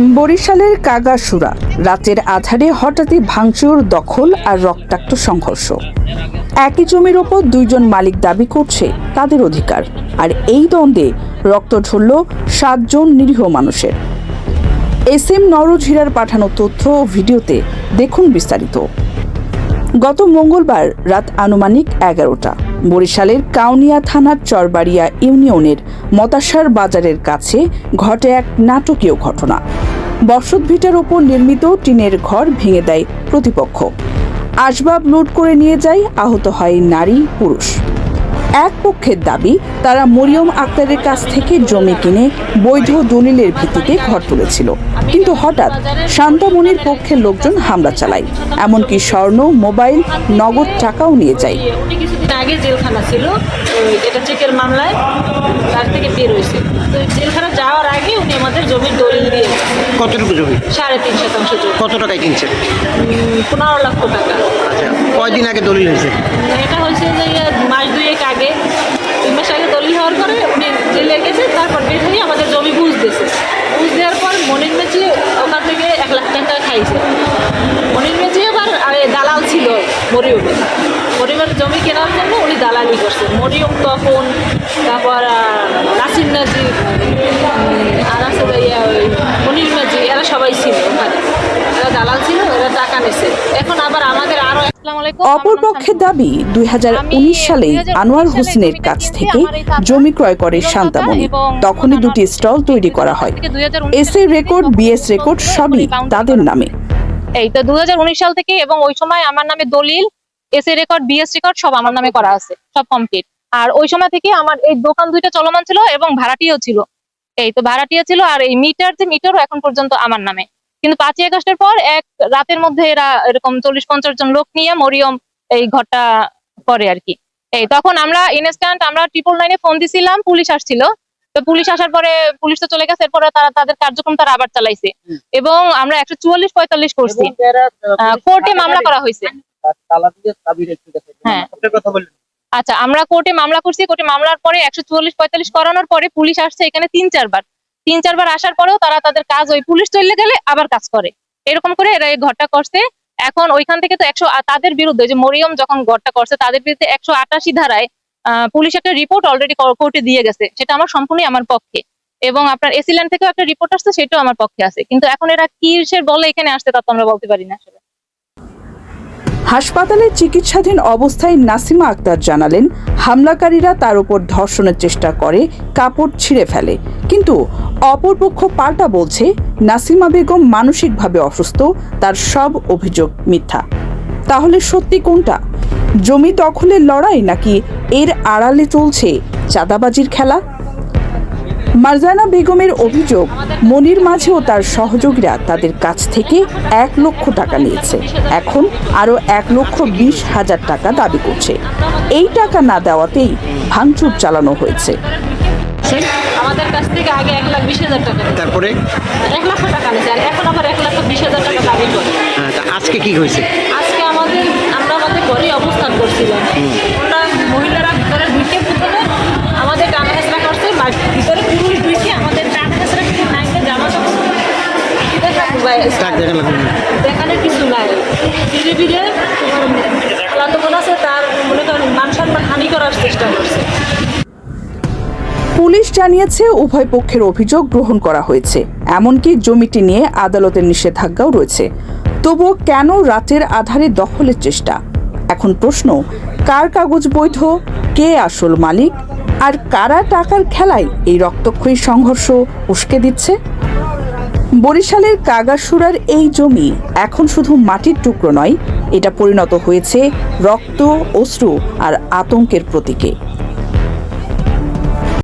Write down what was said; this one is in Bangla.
বরিশালের কাগাসুরা। রাতের আধারে হঠাৎই ভাঙচুর, দখল আর রক্তাক্ত সংঘর্ষ। একই জমির ওপর দুইজন মালিক দাবি করছে তাদের অধিকার। আর এই দ্বন্দ্বে রক্ত ঝরল সাতজন নিরীহ মানুষের। এস এম নরজ পাঠানো তথ্য ও ভিডিওতে দেখুন বিস্তারিত। গত মঙ্গলবার রাত আনুমানিক এগারোটা, বরিশালের কাউনিয়া থানার চরবাড়িয়া ইউনিয়নের মতাসার বাজারের কাছে ঘটে এক নাটকীয় ঘটনা। বসত ভিটার ওপর নির্মিত টিনের ঘর ভেঙে দেয় প্রতিপক্ষ। আসবাব লুট করে নিয়ে যায়, আহত হয় নারী, পুরুষ। এক পক্ষের দাবি তারা মরিয়ম আক্তারের কাছ থেকে জমি কিনে বৈধ দলিলের ভিত্তিতে ঘর তুলেছিল। কিন্তু হঠাৎ শান্তামণির পক্ষের লোকজন হামলা চালায়। এমনকি স্বর্ণ মোবাইল নগদ টাকাও নিয়ে যায়। উনি কিছুদিন আগে জেলখানা ছিল এটা চেকের মামলায় তার থেকে বের হয়েছে। তো জেলখানা যাওয়ার আগে উনি আমাদের জমির দলিল দিয়ে কতটুকু জমি? সাড়ে তিন শতাংশ জমি। কত টাকায় কিনছেন? উম, পনেরো লক্ষ টাকা। আচ্ছা কয়দিন আগে দলিল হয়েছে? এটা হয়েছে যে হওয়ার পরে উনি জেলে গেছে তারপর হয়ে আমাদের জমি বুঝ দিয়েছে। বুঝ দেওয়ার পর মনির মেচি ওখান থেকে এক লাখ টাকা খাইছে। মনির মেচি আবার দালাল ছিল মরিয়মে। মরিমের জমি কেনার জন্য উনি দালালি করছে। মরিয়ম তখন তারপর নাসির উম, আর আছে মনির মাঝি এরা সবাই ছিল ওখানে। এরা দালাল ছিল। টাকা নিছে। এখন আবার আমাদের আরও আসসালামু আলাইকুম অপর পক্ষের দাবি দুই সালে আনোয়ার হোসেনের কাছ থেকে জমি ক্রয় করে শান্তামণি তখনই দুটি স্টল তৈরি করা হয়। S A record BS record সবই তাদের নামে। এই তো দুই হাজার উনিশ সাল থেকে এবং ওই সময় আমার নামে দলিল S A record BS record সব আমার নামে করা আছে সব কমপ্লিট আর ওই সময় থেকে আমার এই দোকান দুইটা চলমান ছিল এবং ভাড়াটিও ছিল। এই তো ভাড়াটিও ছিল আর এই মিটার যে মিটারও এখন পর্যন্ত আমার নামে। কিন্তু পাঁচই আগস্টের পর এক রাতের মধ্যে এরা এরকম চল্লিশ পঞ্চাশ জন লোক নিয়ে মরিয়ম এই ঘরটা করে আর কি। এই তখন আমরা ইনস্ট্যান্ট আমরা ট্রিপল নাইনে ফোন দিছিলাম পুলিশ আসছিল। তো পুলিশ আসার পরে পুলিশ তো চলে গেছে এরপরে তারা তাদের কার্যক্রম তারা আবার চালাইছে। এবং আমরা একশো চুয়াল্লিশ পঁয়তাল্লিশ করছি। কোর্টে মামলা করা হয়েছে। হ্যাঁ। আচ্ছা আমরা কোর্টে মামলা করছি কোর্টে মামলার পরে একশো চুয়াল্লিশ পঁয়তাল্লিশ করানোর পরে পুলিশ আসছে এখানে তিন চারবার। তিন চারবার আসার পরেও তারা তাদের কাজ ওই পুলিশ চলে গেলে আবার কাজ করে। এরকম করে এরা এই ঘরটা করছে। এখন ওইখান থেকে তো একশো তাদের বিরুদ্ধে যে মরিয়ম যখন ঘরটা করছে, তাদের বিরুদ্ধে একশো আটাশি ধারায় পুলিশ একটা রিপোর্ট অলরেডি কোর্টে দিয়ে গেছে। সেটা আমার সম্পূর্ণই আমার পক্ষে। এবং আপনার এসিল্যান্ড থেকেও একটা রিপোর্ট আসছে, সেটাও আমার পক্ষে আছে। কিন্তু এখন এরা কিসের বলে এখানে আসছে তা তো আমরা বলতে পারি না আসলে। হাসপাতালে চিকিৎসাধীন অবস্থায় নাসিমা আক্তার জানালেন, হামলাকারীরা তার উপর ধর্ষণের চেষ্টা করে, কাপড় ছিঁড়ে ফেলে। কিন্তু অপরপক্ষ পাল্টা বলছে, নাসিমা বেগম মানসিকভাবে অসুস্থ, তার সব অভিযোগ মিথ্যা। তাহলে সত্যি কোনটা? জমি দখলের লড়াই নাকি এর আড়ালে চলছে চাঁদাবাজির খেলা? মারজানা বেগমের অভিযোগ, মনির মাঝে ও তার সহযোগীরা তাদের কাছ থেকে এক লক্ষ টাকা নিয়েছে। এখন আরও এক লক্ষ বিশ হাজার টাকা দাবি করছে। এই টাকা না দেওয়াতেই ভাঙচুর চালানো হয়েছে। আমাদের কাছ থেকে আগে এক লাখ বিশ হাজার টাকা। তারপরে? এক লক্ষ টাকা নিয়েছে আর এখন আবার এক লাখ বিশ হাজার টাকা দাবি করে হ্যাঁ, আজকে কি হয়েছে? আজকে আমাদের আমরা আমাদের ঘরে অবস্থান করছিলাম। ওরা মহিলারা ভিতরে ঢুকে প্রথমে আমাদের টানা হেঁচড়া করছে ভিতরে পুরুষ ঢুকে আমাদের টানা হেঁচড়া কিছু নাই যে জামা দেখানোর কিছু নাই। ধীরে ধীরে তোমার খেলাধু বোন আছে তার মনে করেন মান সম্মান হানি করার চেষ্টা করছে। পুলিশ জানিয়েছে, উভয় পক্ষের অভিযোগ গ্রহণ করা হয়েছে। এমনকি জমিটি নিয়ে আদালতের নিষেধাজ্ঞাও রয়েছে। তবুও কেন রাতের আধারে দখলের চেষ্টা? এখন প্রশ্ন, কার কাগজ বৈধ? কে আসল মালিক? আর কারা টাকার খেলায় এই রক্তক্ষয়ী সংঘর্ষ উস্কে দিচ্ছে? বরিশালের কাগাসুরার এই জমি এখন শুধু মাটির টুকরো নয়, এটা পরিণত হয়েছে রক্ত, অশ্রু আর আতঙ্কের প্রতীকে।